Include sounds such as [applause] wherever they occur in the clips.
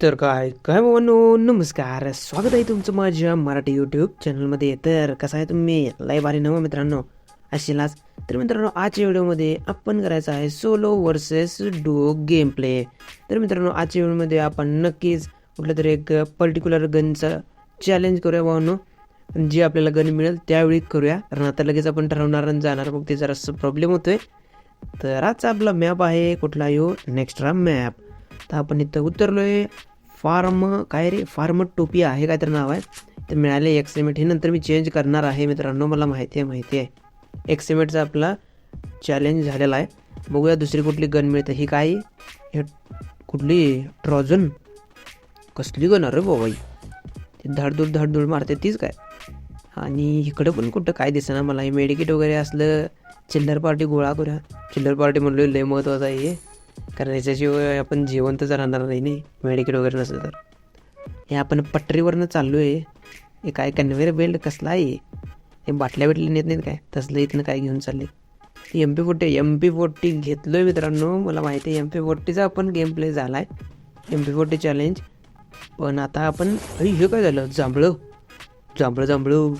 तर काय काय भावांनो नमस्कार स्वागत आहे तुमचं माझ्या मराठी यूट्यूब चॅनलमध्ये तर कसं आहे तुम्ही? लय भारी नव मित्रांनो असेलाच तर मित्रांनो आजच्या व्हिडिओमध्ये आपण करायचं आहे solo versus duo game play तर मित्रांनो आजच्या व्हिडिओमध्ये आपण नक्कीच कुठलं तरी एक पर्टिक्युलर गनचं चॅलेंज करूया भावांनो. जे आपल्याला गन मिळेल त्यावेळी करूया. कारण आता लगेच आपण ठरवणार आणि जाणार. मग ते जरासं प्रॉब्लेम होतोय. तर आजचा आपला मॅप आहे कुठला यो? नेक्स्ट्रा मॅप तर आपण इथं उतरलो आहे फार्म काय रे? फार्म टोपी आहे काय तर नाव आहे. तर मिळाले एक्सिमेट हे नंतर मी चेंज करणार आहे मित्रांनो. मला माहिती आहे माहिती आहे. एक्सिमेटचा आपला चॅलेंज झालेला आहे. बघूया दुसरी कुठली गन मिळते. ही काय? हे कुठली? ट्रॉझन कसली गन अरे बाबाई. ते धाडधूड धाडधूड मारते तीच काय? आणि इकडं पण कुठं काय दिसेना मला. हे मेडिकेट वगैरे असलं चिल्लर पार्टी गोळा करूया. चिल्लर पार्टी म्हणलं लय महत्त्वाचं आहे हे. कारण याच्याशिवाय आपण जिवंतच राहणार नाही नाही मेडिकेट वगैरे नसलं तर. हे आपण पटरीवरनं चाललो आहे हे काय कन्व्हेअर बेल्ट कसला आहे? हे बाटल्या बिटल्या नेत नाहीत काय? तसलं इथनं काय घेऊन चालले? M P forty M P forty घेतलो आहे मित्रांनो. मला माहिती आहे एम पी फोर्टीचा आपण गेम प्ले झाला आहे एम पी फोर्टी चॅलेंज पण आता आपण हे काय झालं? जांभळं. जांभळं जांभळं.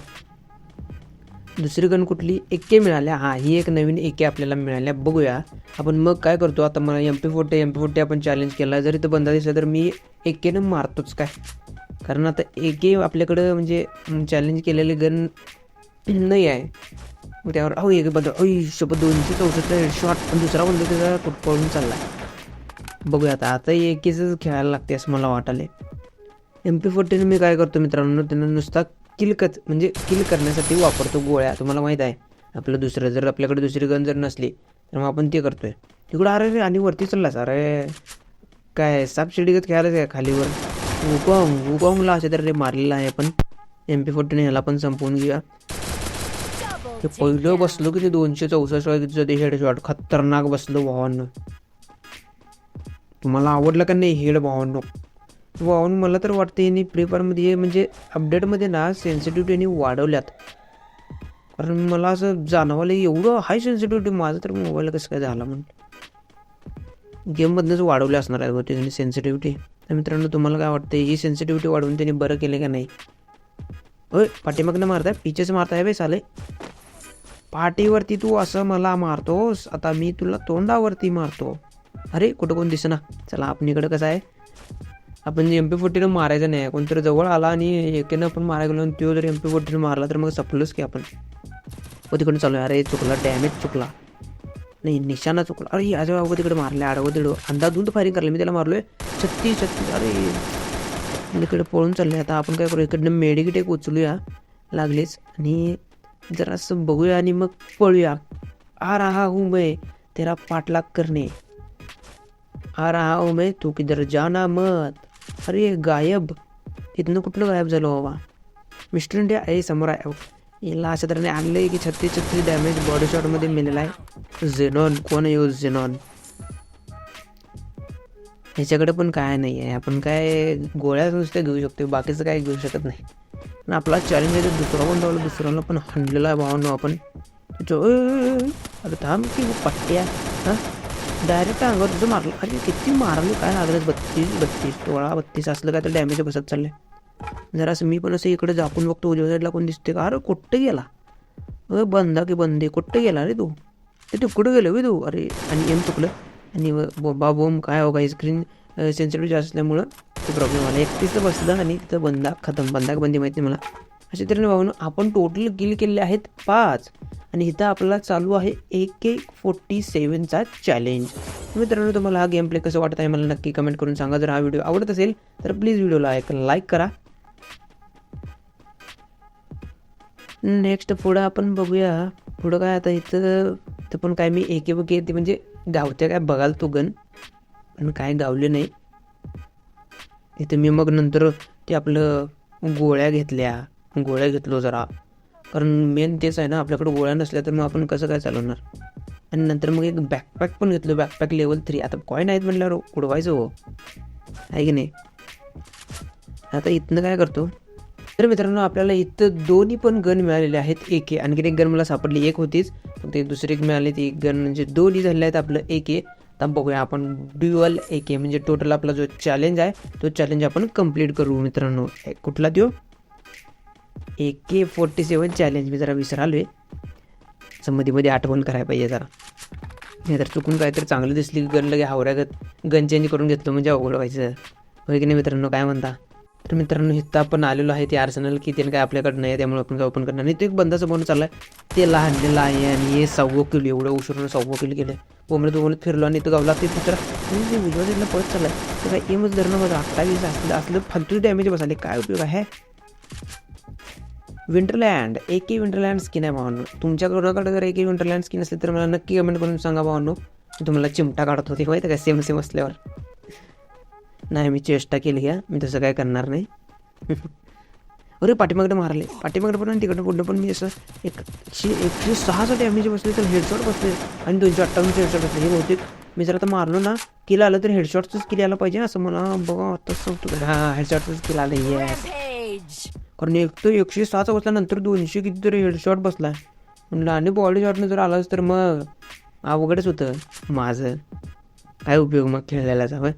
दुसरी गण कुठली? एके मिळाल्या. हां ही एक नवीन एके आपल्याला मिळाल्या. बघूया. आपण मग काय करतो? आता मला M P forty M P forty आपण चॅलेंज केला. जरी तो बंदा दिसला तर मी एकेनं मारतोच काय? कारण आता एके आपल्याकडं म्हणजे चॅलेंज केलेले गन [clears throat] नाही आहे. मग त्यावर अहो एक बदल अय शपथ दोनशे चौसष्ट शॉट पण दुसरा बंद त्याचा कुठ पळून चालला बघूया आता. आता एकेच खेळायला लागते असं मला वाटाले एम पी फोर्टीनं मी काय करतो मित्रांनो? त्यांना नुसता किलकच म्हणजे किल करण्यासाठी वापरतो गोळ्या. तुम्हाला माहीत आहे आपलं दुसरं जर आपल्याकडे दुसरी गन जर नसली तर मग आपण ते करतोय. तिकडं अरे रे आणि वरती चाललास? अरे काय साप शिडीगत खेळायलाच काय खालीवर. वुकॉंग वुकॉंगला असे तर रे मारलेला आहे पण एम पी फोर्टीने ह्याला पण संपवून घेऊया. ते पहिलं बसलो की ते दोनशे चौसष्ट कितीचं? हेड शॉट खतरनाक बसलो भावांनो. तुम्हाला आवडलं का नाही? हेड भावांनो. वाहून मला तर वाटते यांनी फ्री फायरमध्ये म्हणजे अपडेटमध्ये ना सेन्सिटिव्हिटी यांनी वाढवल्यात. कारण मला असं जाणवलं एवढं हाय सेन्सिटिव्हिटी माझं तर मोबाईल कसं काय झाला म्हणून. गेममधनंच वाढवले असणार आहेत बहुतेक त्यांनी सेन्सिटिव्हिटी तर मित्रांनो तुम्हाला काय वाटतं ही सेन्सिटिव्हिटी वाढवून त्यांनी बरं केले का नाही? होय पाठीमागनं मारताय पिचेस मारताय बे साले. पाठीवरती तू असं मला मारतोस आता मी तुला तोंडावरती मारतो. अरे कुठं कोण दिसना? चला आपण इकडं कसं आहे? आपण एम पी फोर्टीनं मारायचं नाही. कोणतरी जवळ आला आणि एकेनं आपण मारायला गेलो आणि तो जर एम पी फोर्टीनं मारला तर मग सपलोच की आपण. व तिकडून चालू अरे चुकला. डॅमेज चुकला. नाही निशाणा चुकला. अरे आजोबा अगो तिकडे मारले आडवं तिकडं अंदाजून फायरिंग करलं मी त्याला मारलोय. छत्तीस छत्तीस अरे. इकडे पळून चालले आता आपण काय करू? इकडनं मेडिकेट एक उचलूया. लागलीच. आणि जरासं बघूया आणि मग पळूया. आ रहा हूँ मैं तेरा पाठलाग करणे. आ रहा हूँ मैं तू किधर जाना मत? अरे गायब. इथनं कुठलं गायब झालो बाबा? मिस्टर इंडिया आहे समोर आहे. याला अशा तऱ्हेने आणलं आहे की छत्तीस छत्तीस डॅमेज बॉडी शॉटमध्ये मिळाला आहे. झेनॉन कोण यूज झेनॉन ह्याच्याकडे पण काय नाही आहे आपण काय गोळ्या नुसत्या घेऊ शकतो बाकीचं काय घेऊ शकत नाही. पण आपला चॅलेंज आहे तर दुसरा पण लावला? दुसऱ्याला पण हंडलेला आहे भावानो आपण. त्याच्या- अरे थांब की पट्ट्या. डायरेक्ट अंगावर तुझं मारलं. अरे किती मारलं काय लागलं? बत्तीस बत्तीस सोळा बत्तीस असलं काय तर डॅमेज बसत चाललंय. जरा असं मी पण असं इकडे झाकून बघतो उजव्या साईडला कोण दिसते का? अरे कुठं गेला? अरे बंदा की बंदे कुठं गेला अरे तू? ते तू गेलो वे तू? अरे आणि एम चुकलं. आणि बा बोम काय हो काही स्क्रीन सेन्सिटिव्ह जास्त असल्यामुळं ते प्रॉब्लेम आला एकटीचं बसलं आणि तिथं बंदा खतम. बंदा बंदी माहिती मला. असे तऱ्हेने भावनं आपण टोटल किल केले आहेत पाच. आणि इथं आपला चालू आहे एक एक फोर्टी सेवनचा चॅलेंज मित्रांनो तुम्हाला हा गेम प्ले कसं वाटत आहे मला नक्की कमेंट करून सांगा. जर हा व्हिडिओ आवडत असेल तर प्लीज व्हिडिओला एक लाईक करा. नेक्स्ट पुढं आपण बघूया. पुढं काय आता इथं इथं पण काय मी एके बघे ते म्हणजे गावत्या काय बघाल तो गण. पण काय गावले नाही. इथं मी मग नंतर ते आपलं गोळ्या घेतल्या. गोळ्या घेतलो जरा. कारण मेन तेच आहे ना आपल्याकडे गोळ्या नसल्या तर मग आपण कसं काय चालवणार? आणि नंतर मग एक बॅकपॅक पण घेतलो बॅकपॅक लेवल थ्री आता कॉईन आहेत म्हटल्यावर उडवायचं हो. आहे की नाही? आता इथनं काय करतो? तर मित्रांनो आपल्याला इथं दोन्ही पण गन मिळालेले आहेत एक आणखीन एक गन मला सापडली एक होतीच. ते दुसरी एक मिळाली ती गन म्हणजे दोन्ही झालेले आहेत आपलं एक आता बघूया आपण ड्युअल ए के म्हणजे टोटल आपला जो चॅलेंज आहे तो चॅलेंज आपण कंप्लीट करू मित्रांनो. कुठला देऊ? ए के फोर्टी सेवन चॅलेंज मी जरा विसरालो आहे समधीमध्ये आठवण करायला पाहिजे जरा. नाही तर चुकून काहीतरी चांगलं दिसली की गन लगे हावऱ्यागत गन चेंज करून घेतलं म्हणजे अवघड व्हायचं. होय की नाही मित्रांनो? काय म्हणता? तर मित्रांनो इथं आपण आलेलो आहे ते आर्सनल की त्याने काय आपल्याकडे नाही आहे त्यामुळे आपण ओपन करणार नाही. ते एक बंदा चालला आहे ते लहानलेलं आहे आणि हे सव्वा किलो एवढं उशिरून सव्वा किलो केलं. बोमले दोघं फिरलो आणि तो गावला. ते दुसरा म्हणजे उजवा उजव्या पळत चाललाय. तर काय एमच धरणं माझं अठ्ठावीस असलं असलं फालतू डॅमेज बसाले काय उपयोग आहे? विंटरलँड ए के विंटरलँड स्किन आहे भावांनो. तुमच्या कोणाकडे जर ए के विंटरलँड स्किन असेल तर मला नक्की कमेंट करून सांगा भावांनो. तुम्हाला चिमटा काढत होते माहिती काय सेम सेम असल्यावर. नाही मी चेष्टा केली घ्या मी तसं काय करणार नाही. [laughs] अरे पाठीमागडे मारले. पाठीमागडे पण आणि तिकडं पुढं पण मी असं एकशे एकशे एकशे सहाचा डॅमेज बसले तर हेडशॉट बसले. आणि दोनशे अठ्ठावन्नशे हेडशॉट बसले. हे बहुतेक मी जर आता मारलो ना किल आलं तर हेडशॉटचंच किल आलं पाहिजे असं मला बघा तसं सांगतो हां हेडशॉटचंच किल आलं येस कारण एक तर एकशे सात बसल्यानंतर दोनशे कितीतरी हेडशॉट बसला म्हणलं आणि बॉडी शॉटनं जर आलाच तर मग अवघडच होतं माझं. काय उपयोग मग खेळलेल्याचा जावं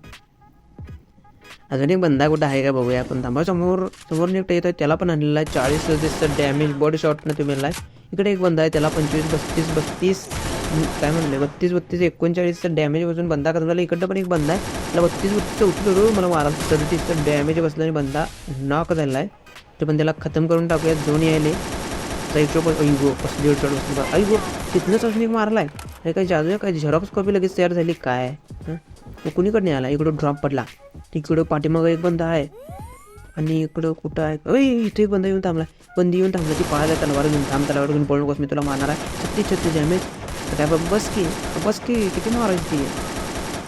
अजून एक बंदा कुठं आहे का बघूया आपण. थांबा समोर समोर एक येत आहे त्याला पण आणलेला आहे. चाळीस सदतीसचं डॅमेज बॉडी शॉटनं तुम्ही मिळाला आहे इकडे एक बंदा आहे त्याला पंचवीस बत्तीस बत्तीस काय म्हणले बत्तीस बत्तीस एकोणचाळीसचं डॅमेज बसून बंदा करत झाला. इकडं पण एक बंदा आहे त्याला बत्तीस बत्तीस उठलो मला मारा सदतीसचं डॅमेज बसलं आणि बंदा नॉक झाला आहे. ते पण त्याला खतम करून टाकूया दोन यायले. तर एक आई गो कसली अडचण बसली बा आई गो तिथनंच अजून एक आहे हे काय जादू आहे काय झेरॉक्स कॉपी लगेच तयार झाली काय? तो कुणीकडे आला? इकडं ड्रॉप पडला. तिकडं पाठीमागं एक बंद आहे. आणि इकडं कुठं आहे? अय इथे एक बंद येऊन थांबला बंदी येऊन थांबला ती पाहायला तलवार घेऊन थांब तलवार घेऊन पळू नकोस मी तुला मारणार आहे. छत्तीस छत्तीस डॅमेज काय बस की बस की किती मारायची ती?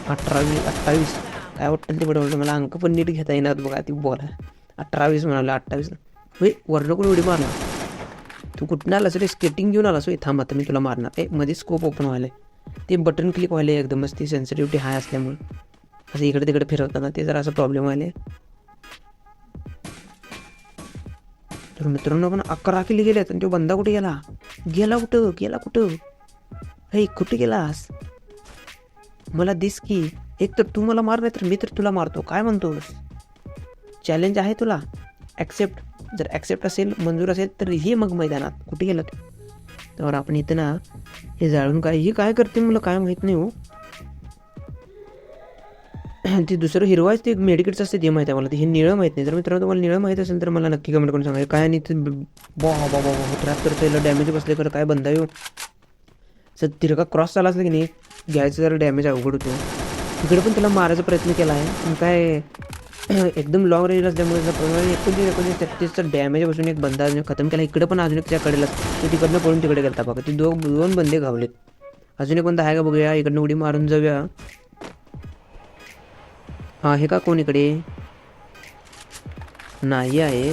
अठरावीस अठ्ठावीस. काय वाटतं ते बडवलं मला अंक पण नीट घेता येणार बघा ती बोला अठरावीस म्हणाला अठ्ठावीस. होय वर्ण उडी मारणार? तू कुठून आलास रे? स्केटिंग घेऊन आलास होय? थांब आता मी तुला मारणार. ए मध्ये स्कोप ओपन व्हायला ते बटन क्लिक व्हायला एकदमच ती सेन्सिटिव्हिटी हाय असल्यामुळे. असं इकडे तिकडे फिरवताना ते जरा असं प्रॉब्लेम व्हायला तर मित्रांनो पण अकरा किली गेल्यात आणि तो बंदा कुठे गेला? गेला कुठं? गेला कुठं? हे कुठे गेलास? मला दिस की. एक तर तू मला मार नाही तर मी तर तुला मारतो. काय म्हणतोस? चॅलेंज आहे तुला? ॲक्सेप्ट जर ॲक्सेप्ट असेल मंजूर असेल तर हे मग मैदानात. कुठे गेलं तर आपण इथं ना हे जाळून काय हे काय करते मला? काय माहीत नाही हो. [clears throat] ते दुसरं हिरवाच ते मेडिकेटचं असते ते माहीत आहे मला. ते हे निळं माहीत नाही. जर मित्रांनो तुम्हाला निळं माहीत असेल तर मला नक्की कमेंट करून सांगा. काय आणि ते बॉ बॉ बा त्र्याहत्तर त्याला डॅमेज बसले करत काय बंदा येऊ हो. सर तिरका क्रॉस झाला असला की नाही? घ्यायचं जरा डॅमेज अवघड होतो. तिकडे पण त्याला मारायचा प्रयत्न केला आहे. पण काय एकदम लॉंग रेंज असल्यामुळे एकोणीस प्रमाणे एकोणतीस एकोणतीस तेहतीसचा डॅमेज बसून एक बंदा अजून खतम केला इकडे पण अजून एक त्या कडेला तो तिकडनं पळून तिकडे गेला बघा ते दोन दोन बंदे घावलेत अजून एक बंदा आहे का बघूया इकडनं उडी मारून जाऊया. हा हे का कोण इकडे? नाही आहे.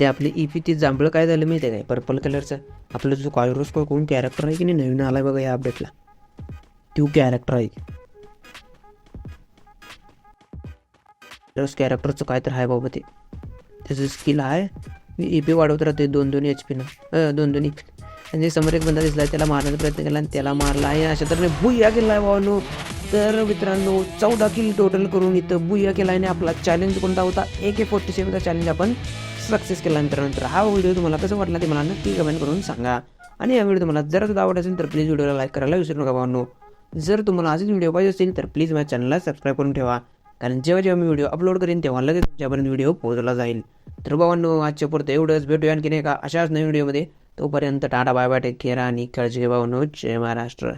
ते आपली इफी ती जांभळं काय झालं माहिती आहे काय? पर्पल कलरचं आपलं जो कॉयरोस कोण कॅरेक्टर आहे की नाही? नवीन आला बघा या अपडेटला तो कॅरेक्टर आहे. कॅरेक्टरचं काय तर आहे बाबा ते. त्याचं स्किल आहे. मी ई पी वाढवत राहते दोन दोन एच पीनं दोन दोन पी आणि समोर एक बंदा दिसला त्याला मारण्याचा प्रयत्न केला आणि त्याला मारला. आहे अशा तऱ्हेने भुया केला आहे भावानो. तर मित्रांनो चौदा किल टोटल करून इथं बुया केला आणि आपला चॅलेंज कोणता होता? ए के फोर्टी सेवनचा चॅलेंज आपण सक्सेस केला मित्रांनंतर हा व्हिडिओ तुम्हाला कसं वाटला ते मला नक्की कमेंट करून सांगा. आणि या व्हिडिओ तुम्हाला जर सुद्धा आवडत असेल तर प्लीज व्हिडिओला लाईक करायला विसरू नका भावानो. जर तुम्हाला आजच व्हिडिओ पाहिजे असेल तर प्लीज माझ्या चॅनलला सबस्क्राईब करून ठेवा. कारण जेव्हा जेव्हा मी व्हिडिओ अपलोड करेन तेव्हा लगेच तुमच्यापर्यंत व्हिडिओ पोहोचला जाईल. तर बाबांनो आजच्या पुरतं एवढंच. भेटूया आणखीन नाही का अशाच नवीन व्हिडिओमध्ये तोपर्यंत tata bye bye take care आणि काळजी घे जय महाराष्ट्र.